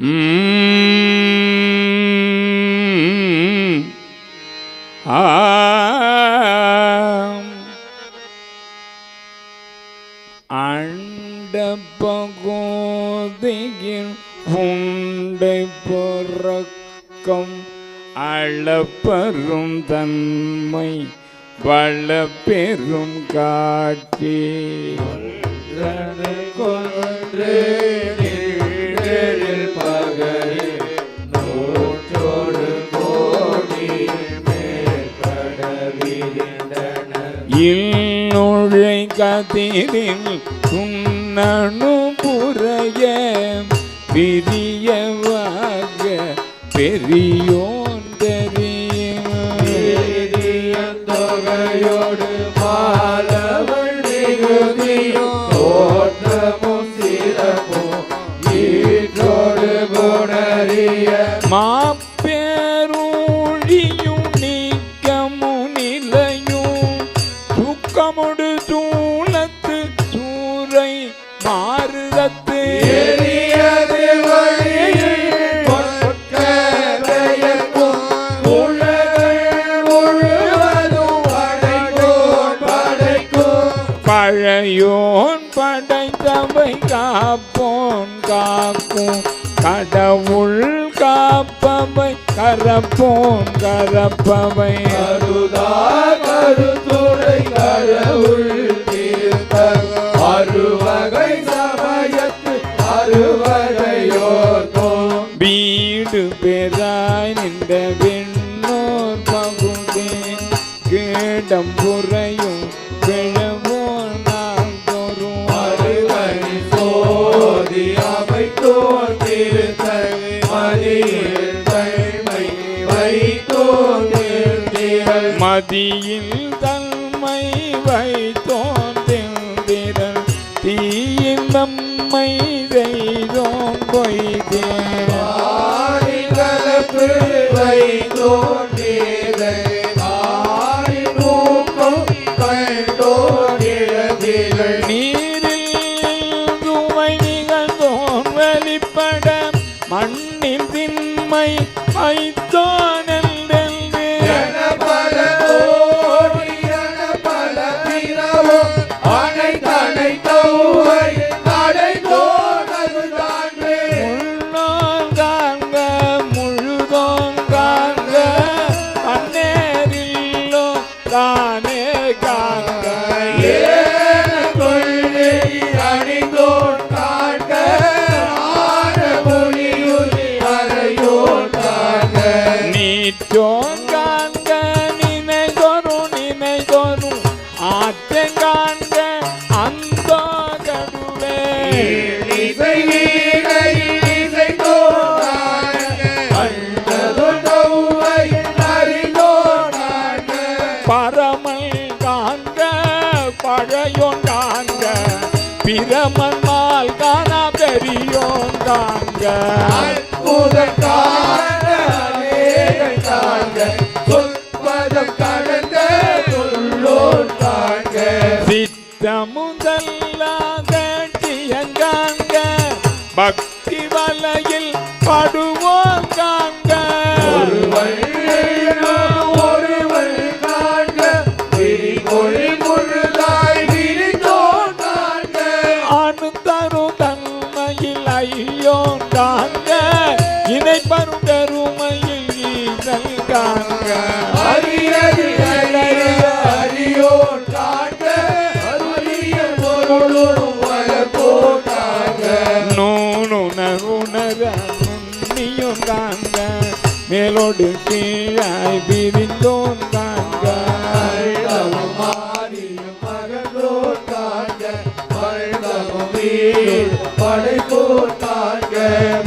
ம். ஆம். அண்ட பகோதையில் உண்டை பொறக்கம் அளப்பெரும் தன்மை வள பெரும் காட்சி கொன்றே விரிந்தன கதிரில் துண்ணணு புறைய பிரியவாக பெரியோன் தெரியும் தொகையோடு மாலவள் மிகுதியும். மாறுதத்து எரியது வழியில் பழையோன் படைத்தவை காப்போன் காக்கும். கடவுள் காப்பவை கரப்போன் கரப்பவை. கருதா கருத்துடை கடவுள். மதியில் தன்மை வைத்தோன் திறன் தீயின் நம்மை செய்தோன் பொய்தேன் பிரமன் மால் காணா பெரியோன் நூனுணருணர நுண்ணியும் காண்க மேலோடு கீழாய்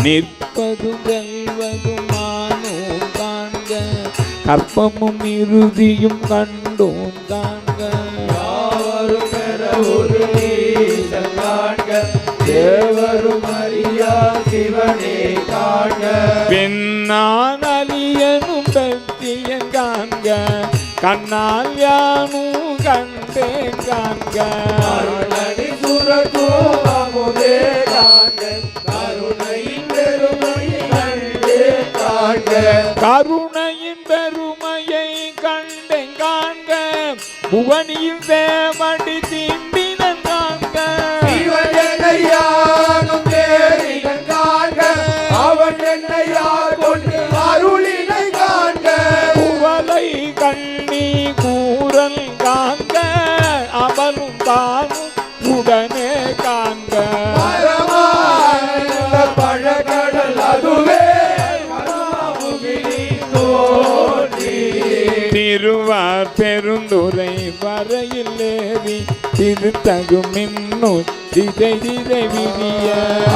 நிற்பதும் வெல்வதும் மானோம் காண்க கற்பமும் இறுதியும் கண்டோன் காண்க யாவரும் பெற பெண்ணான் அலியனும் பக்தியன் காண்க கண்ணால் யானும் கண்டேன் காண்க. அருளடி சுரகோ அமுதே காண்க கருணையின் பெருமையை கண்டே காண்க. புவனியில் தேவடி தீ திருவார் பெருந்துரை வரையில் ஏறி திருத்தகு மின்னூர் திசை திசை விரிய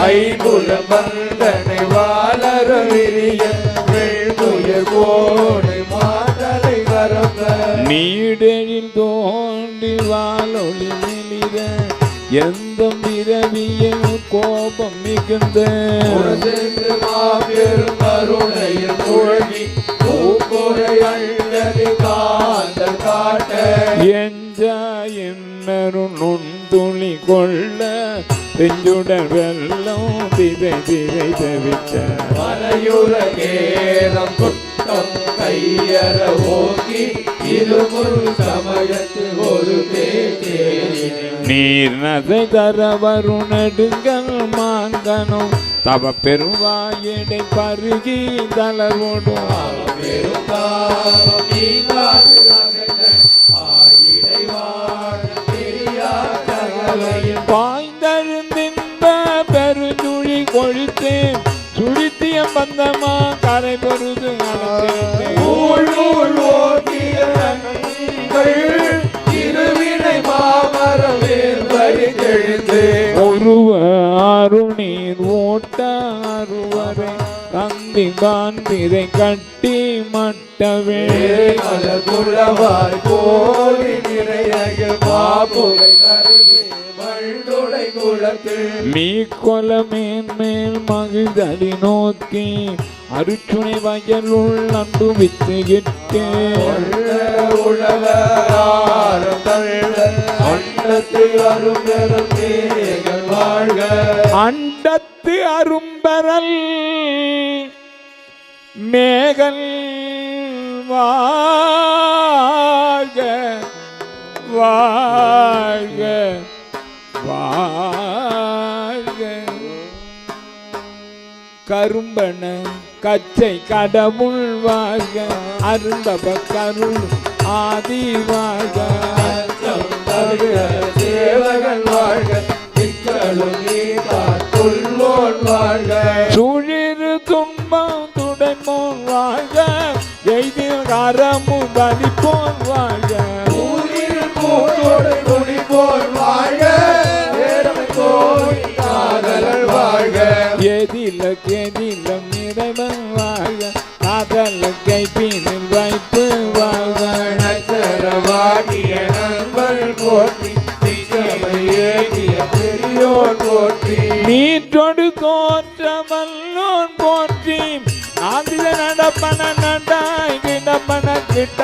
ஐம்புலம் வந்தனை வாழற விரிய வெள்ளுயர் கோடை மாதலை வரம்ப. நீடெழில் தோன்றி வாழொளி மெலித எந்த பிறவியில் கோபம் மிகுந்த. மாபெரும் கருணையில் மூழ்கி பூக்குறை அள்ளதி காந்த காட்ட. எஞ்ச என்னரும் நுண்துளி கொள்ள. செஞ்சுடர் வெள்ளம் திரை திரை தவித்த. மலையுற கேரம் குட்டம் கையற ஓங்கி இருமுரு சமயத்து ஒரு பேச்சேரினை நீர் நகை தர வருணடுங்கள் மாங்கனும். தவ பெருவாயடை பருகி தளர்வோடும் பாய்ந்தழுந்தின்ப பெருஞ்சுழி கொழித்து சுழித்திய பந்தமா கரை பொருது இருவினை மாமரம் வேர்வரி தெழுந்து ஒருவ அருணீர் போட்டாருவரை அருவரை தந்தி கட்டி மட்டவே. குளவாய் கோடி நிறைய பாபுரை மீ கொல மேன்மேல் மகிழ்தலி நோக்கி அருச்சுனை வயலுள் நண்டு வித்து இட்டு கொள்ள உழவராரம் தள்ள வாழ்க. அண்டத்து அரும்பரல் மேகல் வாழ்க வாழ்க வாழ்க. கரும்பன கச்சை கடவுள் வாழ்க அருந்தப கருள் ஆதி வாழ்க. சேவகன் வாழ்க. சுழிறு துன்பம் துடைப்போன் வாழ்க. எய்தில் கரமும் வலிப்போன் வாழ்க. எதில கெதிலம் இறைவன் வாழ்க. காதல கைப்பினில் கிட்ட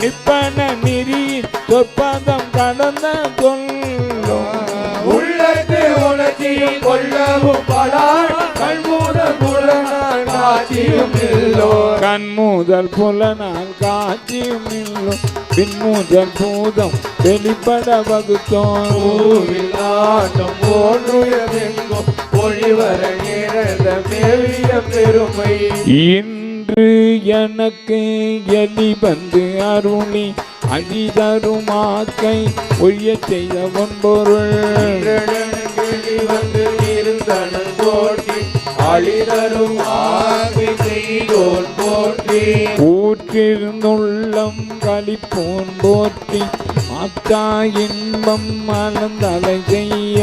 நிப்பன நெறி சொற்பதம் கடந்த சொல்லும் உள்ளத்து உணர்ச்சியும் கொள்ளவும் படான் கண்மூட புலனான் காட்சியும் இல்லோ கண்மூதல் புலனால் காட்சியும் இல்லும் பின்மூதல் பூதம் வெளிப்பட வகுத்தோம் பூவில் ஆட்டம் பொழிவர நிறந்த மேவிய பெருமை. என்று எனக்கு எலி வந்து அருளி அழிதருமாக்கை ஒழிய செய்த ஒன்பொருள் கிளி வந்து இருந்தனன் போற்றி அழிதரும் செய்தோன் போற்றி ஊற்றிருந்துள்ளம் போற்றி மாத்தா இன்பம் மலர்ந்தலை செய்ய.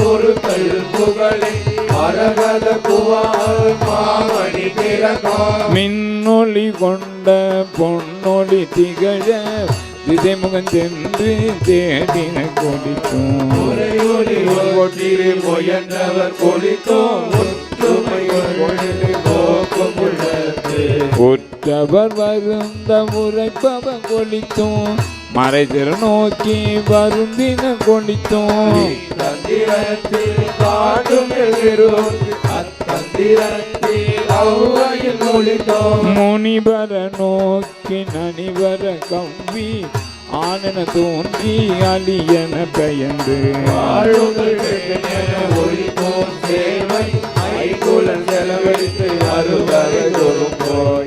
பொருட்கள் புகழை மின்னொளி கொண்ட பொன்னொளி திகழ திசைமுகம் சென்று தேடின கொடிக்கும். ஒட்டிரு முயன்றவர் கொளித்தோம் உற்றவர் வருந்த உரைப்பவர் கொளித்தோம் மறைதிற நோக்கி வருந்தின கொளித்தோம் முனிவர நோக்கி நனிவர கவ்வி ஆனன தோன்றி அலியன பெயர்ந்து ஒளி போல் சேவை கைகுலம் செலவழித்து அருவரை தொழும்போர்